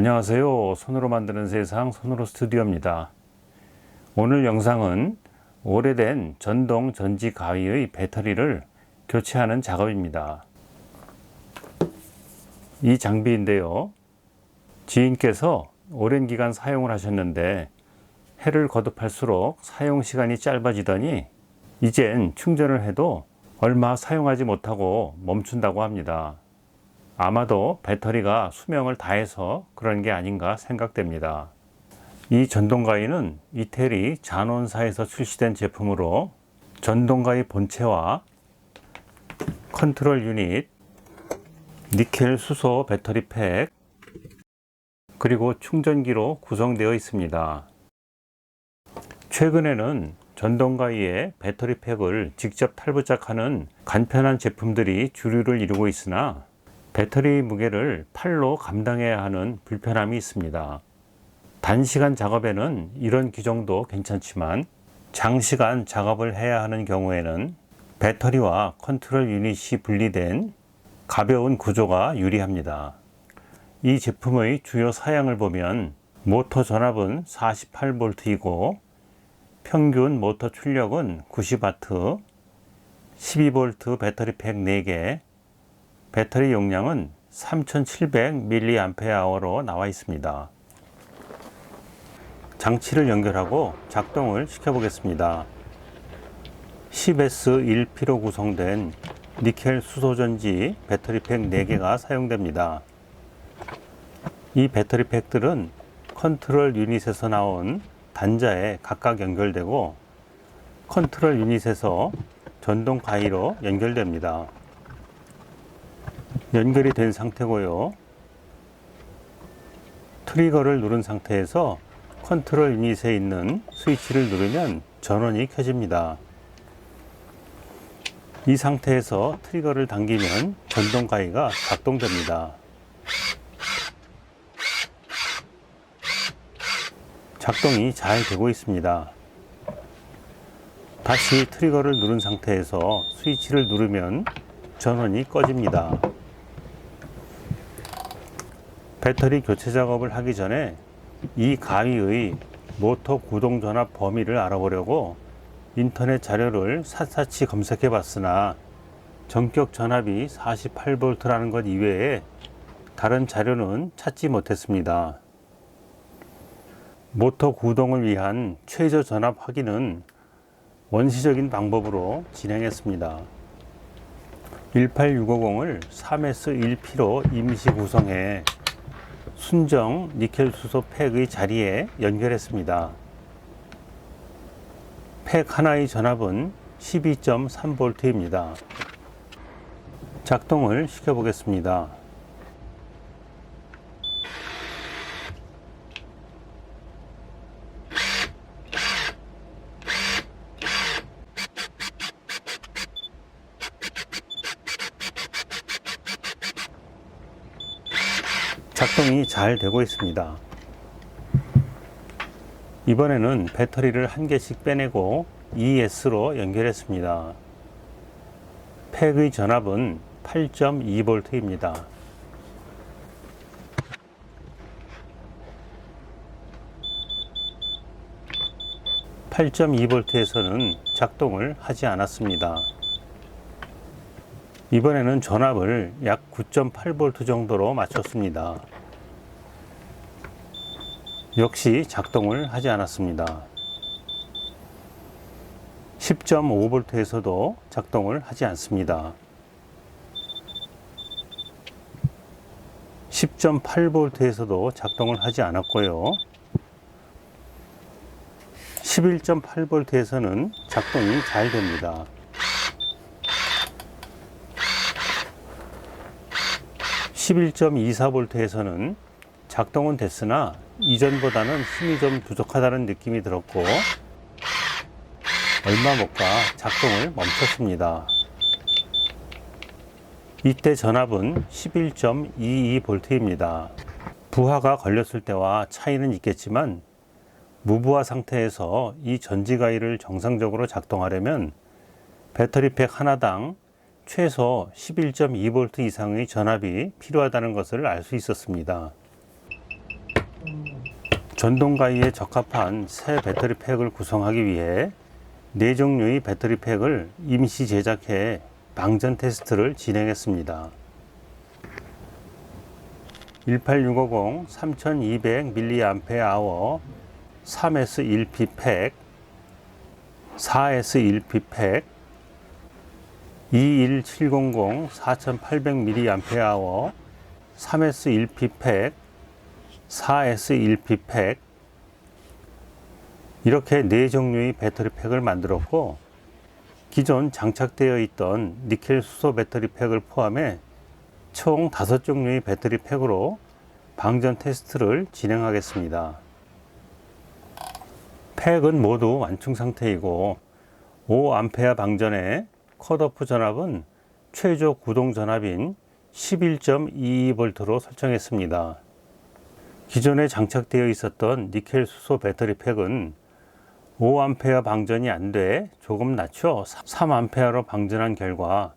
안녕하세요. 손으로 만드는 세상 손으로 스튜디오입니다. 오늘 영상은 오래된 전동 전지 가위의 배터리를 교체하는 작업입니다. 이 장비인데요. 지인께서 오랜 기간 사용을 하셨는데 해를 거듭할수록 사용 시간이 짧아지더니 이젠 충전을 해도 얼마 사용하지 못하고 멈춘다고 합니다. 아마도 배터리가 수명을 다해서 그런 게 아닌가 생각됩니다. 이 전동가위는 이태리 잔원사에서 출시된 제품으로 전동가위 본체와 컨트롤 유닛, 니켈 수소 배터리 팩, 그리고 충전기로 구성되어 있습니다. 최근에는 전동가위에 배터리 팩을 직접 탈부착하는 간편한 제품들이 주류를 이루고 있으나 배터리 무게를 팔로 감당해야 하는 불편함이 있습니다. 단시간 작업에는 이런 규정도 괜찮지만 장시간 작업을 해야 하는 경우에는 배터리와 컨트롤 유닛이 분리된 가벼운 구조가 유리합니다. 이 제품의 주요 사양을 보면 모터 전압은 48V이고 평균 모터 출력은 90W, 12V 배터리 팩 4개, 배터리 용량은 3700mAh로 나와 있습니다. 장치를 연결하고 작동을 시켜보겠습니다. 10S1P로 구성된 니켈 수소전지 배터리 팩 4개가 사용됩니다. 이 배터리 팩들은 컨트롤 유닛에서 나온 단자에 각각 연결되고 컨트롤 유닛에서 전동 가위로 연결됩니다. 연결이 된 상태고요. 트리거를 누른 상태에서 컨트롤 유닛에 있는 스위치를 누르면 전원이 켜집니다. 이 상태에서 트리거를 당기면 전동 가위가 작동됩니다. 작동이 잘 되고 있습니다. 다시 트리거를 누른 상태에서 스위치를 누르면 전원이 꺼집니다. 배터리 교체 작업을 하기 전에 이 가위의 모터 구동 전압 범위를 알아보려고 인터넷 자료를 샅샅이 검색해 봤으나 전격 전압이 48V라는 것 이외에 다른 자료는 찾지 못했습니다. 모터 구동을 위한 최저 전압 확인은 원시적인 방법으로 진행했습니다. 18650을 3S1P로 임시 구성해 순정 니켈 수소 팩의 자리에 연결했습니다. 팩 하나의 전압은 12.3V입니다. 작동을 시켜보겠습니다. 작동이 잘 되고 있습니다. 이번에는 배터리를 한 개씩 빼내고 ES로 연결했습니다. 팩의 전압은 8.2V입니다. (8.2V에서는) 작동을 하지 않았습니다. 이번에는 전압을 약 9.8V 정도로 맞췄습니다. 역시 작동을 하지 않았습니다. 10.5V에서도 작동을 하지 않습니다. 10.8V에서도 작동을 하지 않았고요. 11.8V에서는 작동이 잘 됩니다. 11.24V에서는 작동은 됐으나 이전보다는 힘이 좀 부족하다는 느낌이 들었고 얼마 못 가 작동을 멈췄습니다. 이때 전압은 11.22V입니다. 부하가 걸렸을 때와 차이는 있겠지만 무부하 상태에서 이 전지가위를 정상적으로 작동하려면 배터리 팩 하나당 최소 11.2V 이상의 전압이 필요하다는 것을 알 수 있었습니다. 전동 가위에 적합한 새 배터리 팩을 구성하기 위해 네 종류의 배터리 팩을 임시 제작해 방전 테스트를 진행했습니다. 18650 3200mAh 3S1P 팩, 4S1P 팩, 21700 4800mAh 3S1P 팩, 4S1P 팩 이렇게 네 종류의 배터리 팩을 만들었고 기존 장착되어 있던 니켈 수소 배터리 팩을 포함해 총 다섯 종류의 배터리 팩으로 방전 테스트를 진행하겠습니다. 팩은 모두 완충 상태이고 5A 방전에 컷오프 전압은 최저 구동 전압인 11.22V로 설정했습니다. 기존에 장착되어 있었던 니켈 수소 배터리 팩은 5A 방전이 안 돼 조금 낮춰 3A로 방전한 결과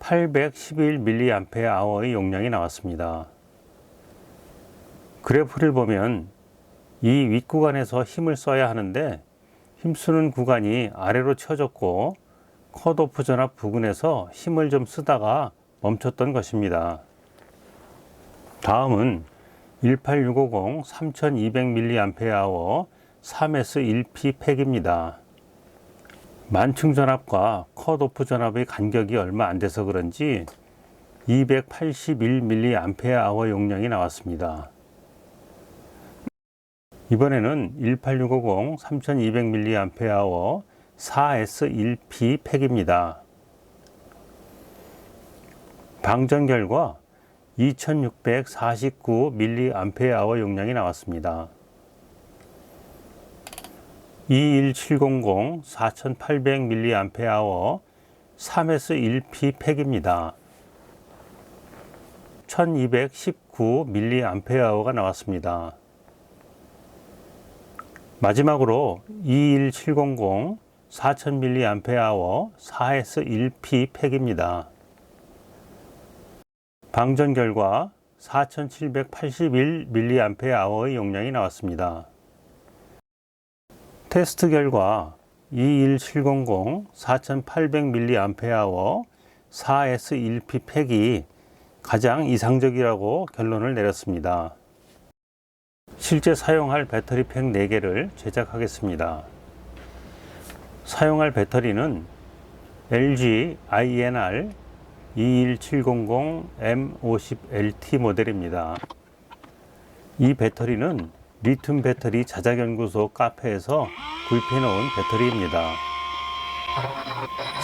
811mAh의 용량이 나왔습니다. 그래프를 보면 이 윗구간에서 힘을 써야 하는데 힘쓰는 구간이 아래로 쳐졌고 컷오프 전압 부근에서 힘을 좀 쓰다가 멈췄던 것입니다. 다음은 18650 3200mAh 3S1P 팩입니다. 만충 전압과 컷오프 전압의 간격이 얼마 안 돼서 그런지 281mAh 용량이 나왔습니다. 이번에는 18650 3200mAh 4S1P 팩입니다. 방전 결과 2649mAh 용량이 나왔습니다. 21700 4800mAh 3S1P 팩입니다. 1219mAh가 나왔습니다. 마지막으로 21700 4000mAh 4S1P 팩입니다. 방전 결과 4781mAh의 용량이 나왔습니다. 테스트 결과 21700 4800mAh 4S1P 팩이 가장 이상적이라고 결론을 내렸습니다. 실제 사용할 배터리 팩 4개를 제작하겠습니다. 사용할 배터리는 LG INR 21700M50LT 모델입니다. 이 배터리는 리튬 배터리 자작연구소 카페에서 구입해 놓은 배터리입니다.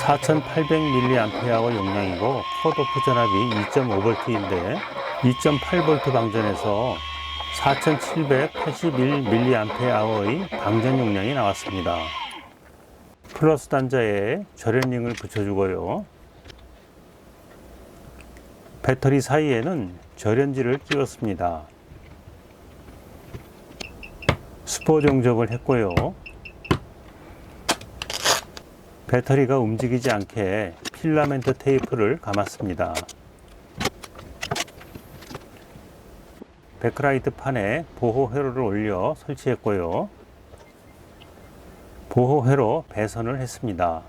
4800mAh 용량이고 컷오프 전압이 2.5V인데 2.8V 방전에서 4781mAh의 방전 용량이 나왔습니다. 플러스 단자에 절연링을 붙여주고요. 배터리 사이에는 절연지를 끼웠습니다. 스포 종접을 했고요. 배터리가 움직이지 않게 필라멘트 테이프를 감았습니다. 백라이트 판에 보호 회로를 올려 설치했고요. 보호 회로 배선을 했습니다.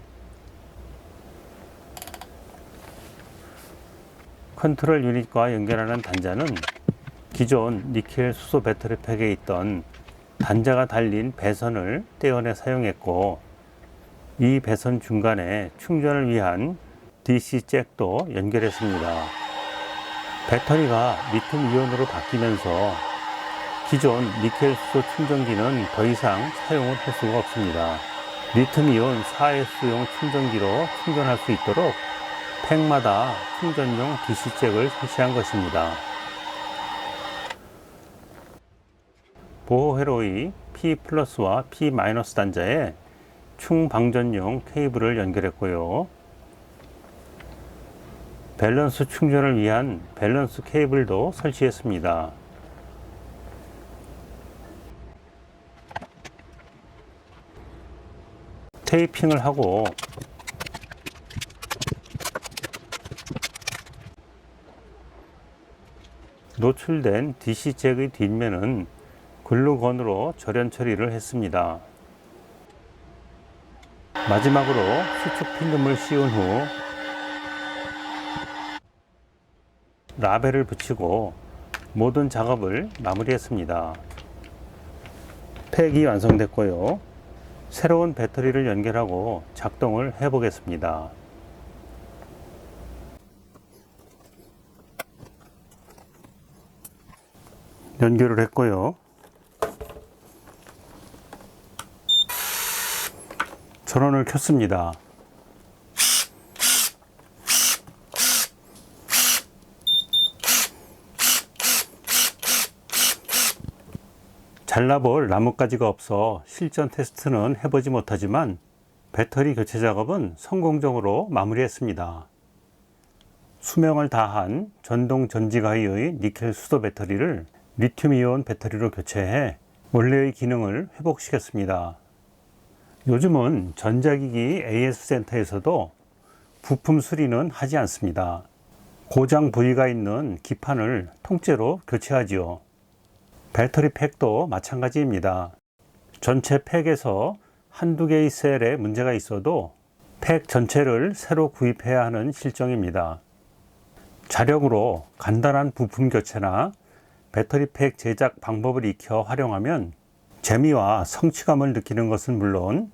컨트롤 유닛과 연결하는 단자는 기존 니켈 수소 배터리 팩에 있던 단자가 달린 배선을 떼어내 사용했고 이 배선 중간에 충전을 위한 DC 잭도 연결했습니다. 배터리가 리튬 이온으로 바뀌면서 기존 니켈 수소 충전기는 더 이상 사용을 할 수가 없습니다. 리튬 이온 4S용 충전기로 충전할 수 있도록 팩마다 충전용 DC 잭을 설치한 것입니다. 보호 회로의 P 단자에 충방전용 케이블을 연결했고요. 밸런스 충전을 위한 밸런스 케이블도 설치했습니다. 테이핑을 하고 노출된 DC 잭의 뒷면은 글루건으로 절연 처리를 했습니다. 마지막으로 수축 필름을 씌운 후 라벨을 붙이고 모든 작업을 마무리했습니다. 팩이 완성됐고요. 새로운 배터리를 연결하고 작동을 해 보겠습니다. 연결을 했고요. 전원을 켰습니다. 잘라볼 나뭇가지가 없어 실전 테스트는 해보지 못하지만 배터리 교체 작업은 성공적으로 마무리했습니다. 수명을 다한 전동 전지가이의 니켈 수소 배터리를 리튬이온 배터리로 교체해 원래의 기능을 회복시켰습니다. 요즘은 전자기기 AS 센터에서도 부품 수리는 하지 않습니다. 고장 부위가 있는 기판을 통째로 교체하지요. 배터리 팩도 마찬가지입니다. 전체 팩에서 한두 개의 셀에 문제가 있어도 팩 전체를 새로 구입해야 하는 실정입니다. 자력으로 간단한 부품 교체나 배터리 팩 제작 방법을 익혀 활용하면 재미와 성취감을 느끼는 것은 물론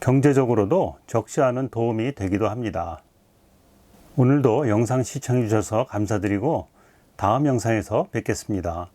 경제적으로도 적지 않은 도움이 되기도 합니다. 오늘도 영상 시청해 주셔서 감사드리고 다음 영상에서 뵙겠습니다.